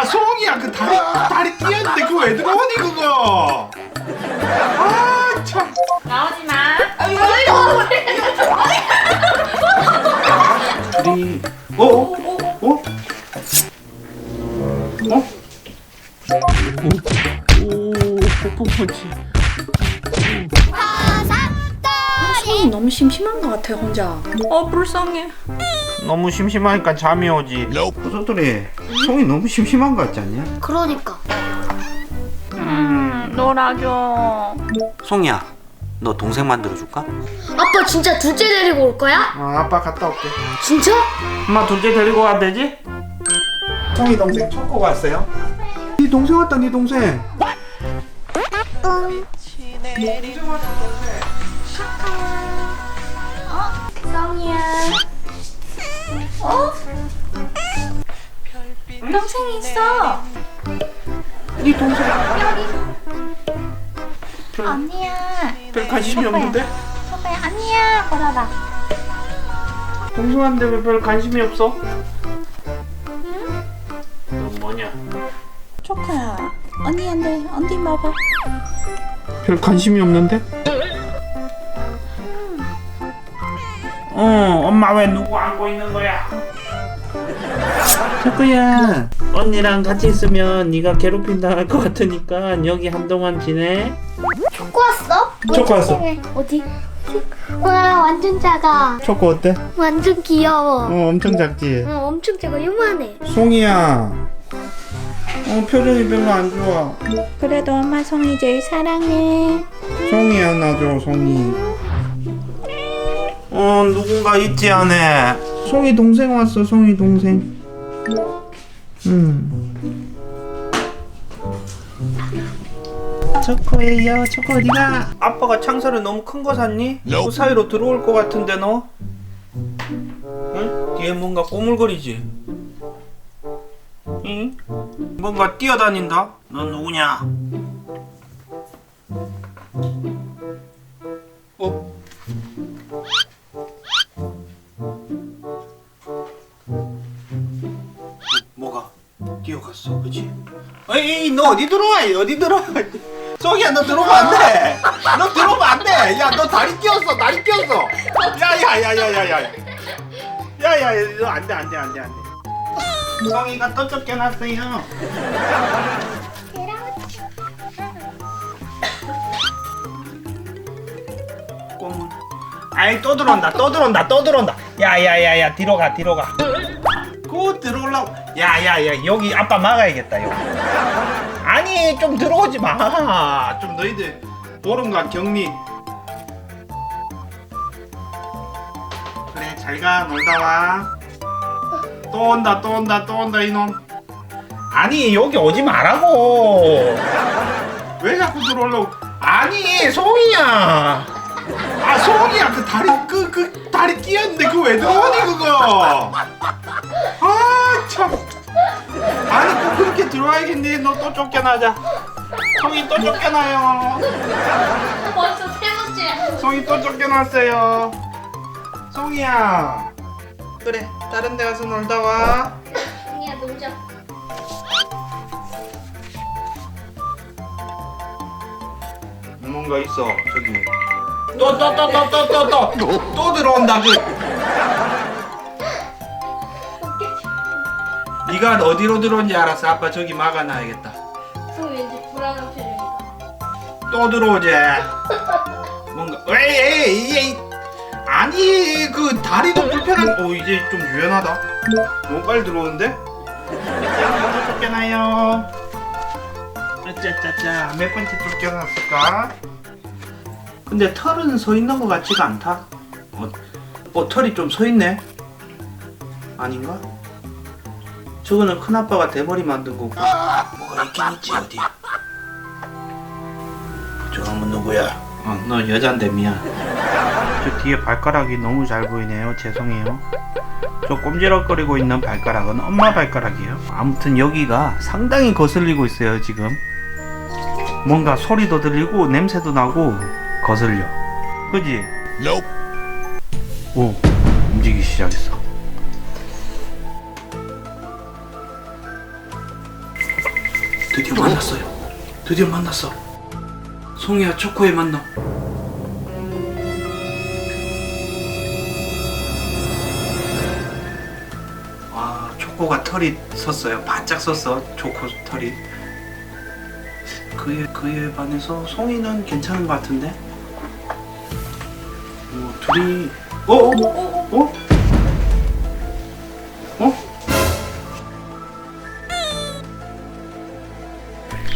아 송이야 그 다리 다리 뛰었는데 그거 왜 들어오니 그거 아참 나오지 마. 둘이 어? 어? 어? 어? 오, 뽀뽀뽀지. 손이 너무 심심한 것 같아 혼자. 어 불쌍해. 너무 심심하니까 잠이 오지. 소들 이 송이 너무 심심한 것 같지 않냐? 그러니까 음 놀아줘. 송이야, 너 동생 만들어줄까? 아빠 진짜 둘째 데리고 올 거야? 어, 아빠 갔다 올게. 진짜? 엄마 둘째 데리고 가면 되지? 송이 동생 초코 왔어요? 네 동생 왔다, 네 동생. 성이야. 어? 동생 있어. 네 동생 언니야. 별 관심이 없는데? 소배 아니야. 걸어라. 동생한테 왜 별 관심이 없어? 너 뭐냐? 초코야. 언니한테 언니 먹어. 별 관심이 없는데? 어, 엄마 왜 누구 안고 있는 거야? 초코야, 언니랑 같이 있으면 네가 괴롭힌다 할것 같으니까 여기 한동안 지내. 초코 왔어? 초코 왔어. 어디? 와 완전 작아 초코 어때? 완전 귀여워 어, 엄청 작지. 어, 엄청 작아 요만해 송이야. 어, 표정이 별로 안 좋아. 그래도 엄마 성이 제일 사랑해. 송이 하나 줘, 송이. 어, 누군가 있지 않네. 송이 동생 왔어, 송이 동생. 음. 초코예요, 초코 어디가? 아빠가 창살을 너무 큰 거 샀니? 그 사이로 들어올 것 같은데 너? 응? 뒤에 뭔가 꼬물거리지? 응? 뭔가 뛰어다닌다? 넌 누구냐? 너 어디 들어와? 어디 들어와? 송이야, 너 들어오면 안 돼. 너 들어오면 안 돼. 야, 너 다리 뛰었어, 다리 뛰었어. 야, 야, 야, 야, 야, 야. 야, 야, 야, 너안 돼, 안 돼, 안 돼, 안 돼. 송이가 또 쫓겨났어요. 꼬문. 아이 또 들어온다 또 들어온다 또 들어온다 야야야야 뒤로 가 뒤로 가그 들어올라고 야야야 여기 아빠 막아야겠다 여기 아니 좀 들어오지 마 좀 너희들 보름과 격리. 그래 잘 가 놀다 와 또 온다 또 온다 또 온다 이놈. 아니 여기 오지 말라고. 왜 자꾸 들어오려고? 아니 송이야. 아 송이야. 그 다리 그 그 다리 끼었는데 그거 왜 들어오니 그거? 아 참 들어와야겠니? 너 또 쫓겨나자. 송이 또 쫓겨나요. 벌써 세 번째. 송이 또 쫓겨났어요. 송이야. 그래, 다른 데 가서 놀다 와. 송이야 놀자. 뭔가 있어, 저기. 또, 또, 또, 또, 또, 또, 또, 또 들어온다, 그. 네가 어디로 들어온지 알았어 아빠 저기 막아놔야겠다. 그 왠지 불안한 표정이다. 또 들어오지? 뭔가 에이 에이 에이 아니 그 다리도 불편한 어 이제 좀 유연하다. 너무 빨리 들어오는데? 이제 쫓겨나요. 짜짜짜 몇 번째 쫓겨났을까? 근데 털은 서 있는 것 같지가 않다. 어, 어 털이 좀 서 있네. 아닌가 저거는 큰아빠가 대머리 만든 거고 뭐가 있긴 있지 어디 저놈은 누구야? 어, 너 여잔데 미안. 저 뒤에 발가락이 너무 잘 보이네요. 죄송해요. 저 꼼지락거리고 있는 발가락은 엄마 발가락이에요. 아무튼 여기가 상당히 거슬리고 있어요, 지금. 뭔가 소리도 들리고 냄새도 나고 거슬려. 그지? 오, 움직이기 시작했어. 드디어 만났어요. 드디어 만났어. 송이야 초코에 만나. 와 초코가 털이 섰어요. 바짝 섰어 초코 털이. 그에 그에 반해서 송이는 괜찮은 것 같은데. 뭐 둘이 어? 어? 어? 어?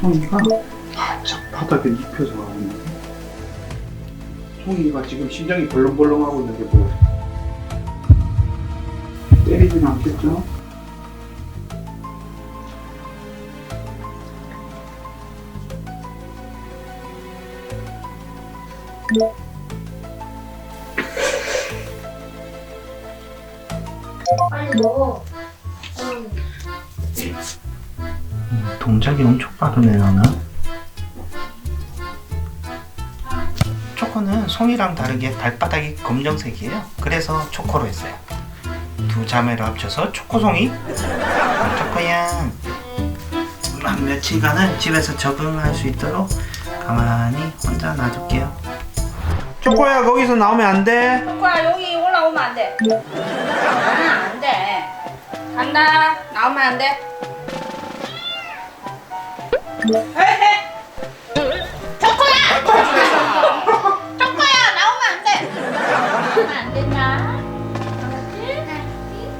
송이가 바짝 바닥에 눕혀서 하고 있는데 송이가 지금 심장이 벌렁벌렁하고 있는 게 보여 때리진 않겠죠? 빨리 먹어. 동작이 엄청 빠르네 나는 초코는 송이랑 다르게 발바닥이 검정색이에요 그래서 초코로 했어요 두 자매를 합쳐서 초코송이 초코양 한 며칠간은 집에서 적응할 수 있도록 가만히 혼자 놔둘게요 초코야 거기서 나오면 안돼 초코야 여기 올라오면 안 돼. 아, 안 돼. 간다. 나오면 안 돼. 헤헤. 초코야! 초코야 나오면 안 돼. 하면 안 된다. 알았지?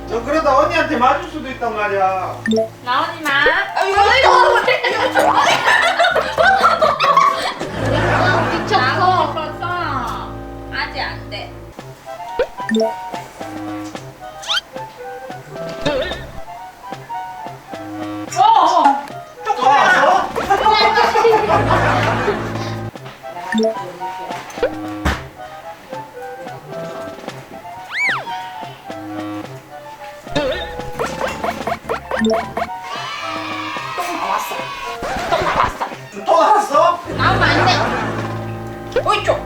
너 그러다 언니한테 맞을 수도 있단 말이야 나오지 마. 아이고 미쳤어. 벌써 아직 안 돼. 또 나왔어? 나오면 안 돼. 어이 쪽.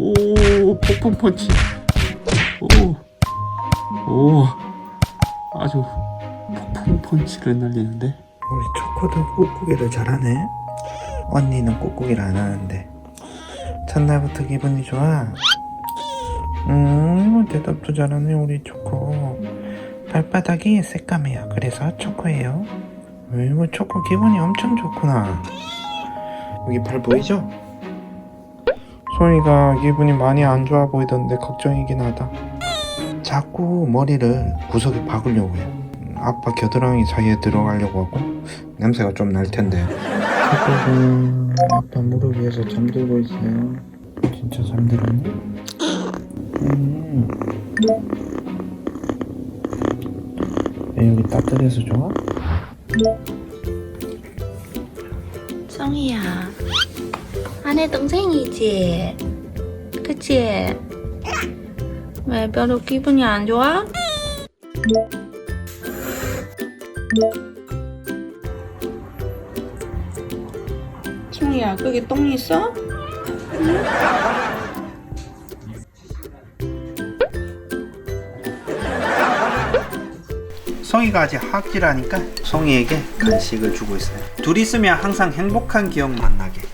오, 폭풍 펀치. 오, 오, 아주 폭풍 펀치를 날리는데. 우리 초코도 꾹꾹이를 잘하네. 언니는 꾹꾹이를 안 하는데. 첫날부터 기분이 좋아. 음, 대답도 잘하네, 우리 초코. 발바닥이 새까매요. 그래서 초코예요. 이거 초코 기분이 엄청 좋구나. 여기 발 보이죠? 소희가 기분이 많이 안 좋아 보이던데 걱정이긴 하다. 자꾸 머리를 구석에 박으려고 해요. 아빠 겨드랑이 사이에 들어가려고 하고 냄새가 좀 날 텐데. 초코는 아빠 무릎 위에서 잠들고 있어요. 진짜 잠들었니? 음. 왜 여기 따뜻해서 좋아? 성희야, 아내 동생이지? 그치? 왜 별로 기분이 안 좋아? 성희야, 거기 똥 있어? 송이가 아직 학질하니까 송이에게 간식을 주고 있어요. 둘이 있으면 항상 행복한 기억만 나게.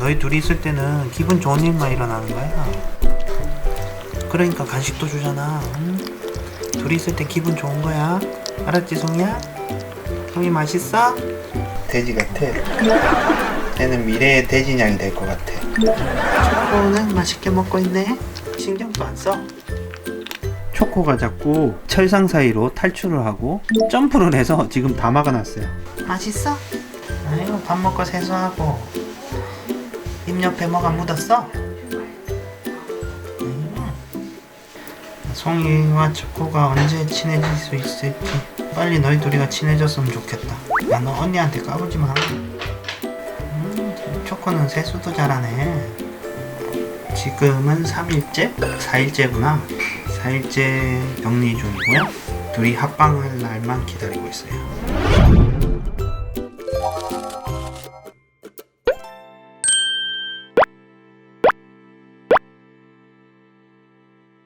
너희 둘이 있을 때는 기분 좋은 일만 일어나는 거야. 그러니까 간식도 주잖아. 응? 둘이 있을 때 기분 좋은 거야. 알았지, 송이야? 송이 맛있어? 돼지 같아. 얘는 미래의 돼지냥이 될 것 같아. 초코는 맛있게 먹고 있네. 신경도 안 써. 초코가 자꾸 철상 사이로 탈출을 하고 점프를 해서 지금 다 막아놨어요. 맛있어? 아이고 밥 먹고 세수하고 입 옆에 뭐가 묻었어? 음. 송이와 초코가 언제 친해질 수 있을지 빨리 너희 둘이가 친해졌으면 좋겠다. 야 너 언니한테 까불지 마. 음, 초코는 세수도 잘하네. 지금은 3일째? 4일째구나. 4일째 격리 중이고요. 둘이 합방할 날만 기다리고 있어요.